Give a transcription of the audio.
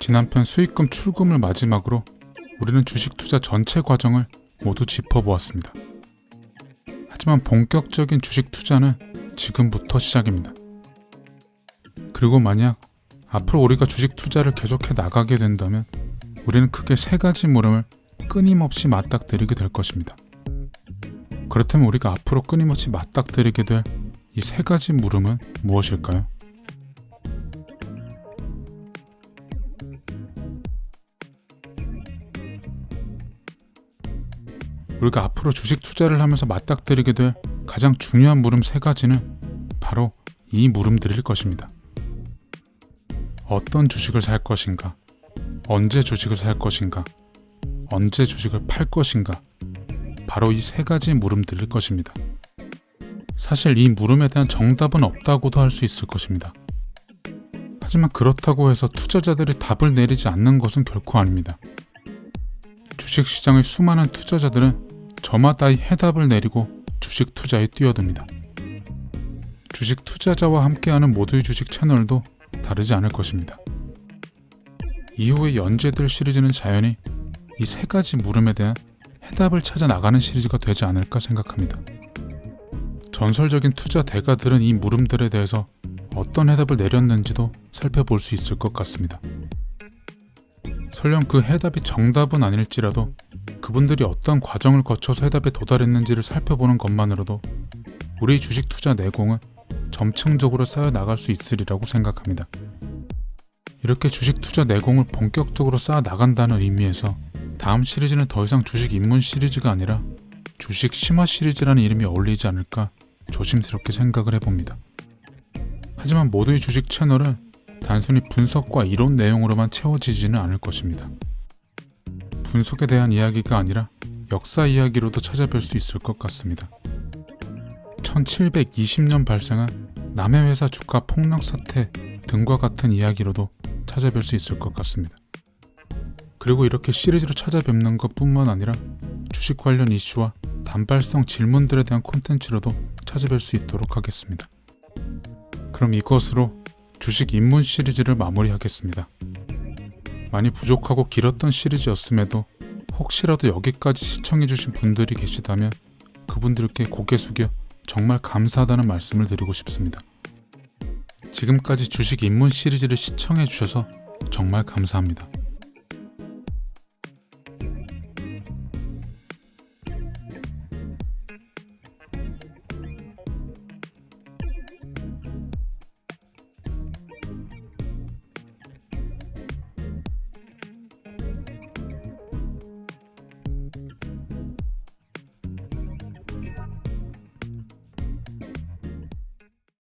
지난편 수익금 출금을 마지막으로 우리는 주식 투자 전체 과정을 모두 짚어보았습니다. 하지만 본격적인 주식 투자는 지금부터 시작입니다. 그리고 만약 앞으로 우리가 주식 투자를 계속해 나가게 된다면 우리는 크게 세 가지 물음을 끊임없이 맞닥뜨리게 될 것입니다. 그렇다면 우리가 앞으로 끊임없이 맞닥뜨리게 될 이 세 가지 물음은 무엇일까요? 우리가 앞으로 주식 투자를 하면서 맞닥뜨리게 될 가장 중요한 물음 세 가지는 바로 이 물음들일 것입니다. 어떤 주식을 살 것인가? 언제 주식을 살 것인가? 언제 주식을 팔 것인가? 바로 이 세 가지 물음들일 것입니다. 사실 이 물음에 대한 정답은 없다고도 할 수 있을 것입니다. 하지만 그렇다고 해서 투자자들이 답을 내리지 않는 것은 결코 아닙니다. 주식 시장의 수많은 투자자들은 저마다 이 해답을 내리고 주식 투자에 뛰어듭니다. 주식 투자자와 함께하는 모두의 주식 채널도 다르지 않을 것입니다. 이후에 연재될 시리즈는 자연히 이 세 가지 물음에 대한 해답을 찾아 나가는 시리즈가 되지 않을까 생각합니다. 전설적인 투자 대가들은 이 물음들에 대해서 어떤 해답을 내렸는지도 살펴볼 수 있을 것 같습니다. 설령 그 해답이 정답은 아닐지라도 그분들이 어떤 과정을 거쳐서 해답에 도달했는지를 살펴보는 것만으로도 우리 주식 투자 내공은 점층적으로 쌓여 나갈 수 있으리라고 생각합니다. 이렇게 주식 투자 내공을 본격적으로 쌓아 나간다는 의미에서 다음 시리즈는 더 이상 주식 입문 시리즈가 아니라 주식 심화 시리즈라는 이름이 어울리지 않을까 조심스럽게 생각을 해봅니다. 하지만 모두의 주식 채널은 단순히 분석과 이론 내용으로만 채워지지는 않을 것입니다. 분석에 대한 이야기가 아니라 역사 이야기로도 찾아뵐 수 있을 것 같습니다. 1720년 발생한 남해 회사 주가 폭락 사태 등과 같은 이야기로도 찾아뵐 수 있을 것 같습니다. 그리고 이렇게 시리즈로 찾아뵙는 것 뿐만 아니라 주식 관련 이슈와 단발성 질문들에 대한 콘텐츠로도 찾아뵐 수 있도록 하겠습니다. 그럼 이것으로 주식 입문 시리즈를 마무리하겠습니다. 많이 부족하고 길었던 시리즈였음에도 혹시라도 여기까지 시청해주신 분들이 계시다면 그분들께 고개 숙여 정말 감사하다는 말씀을 드리고 싶습니다. 지금까지 주식 입문 시리즈를 시청해주셔서 정말 감사합니다.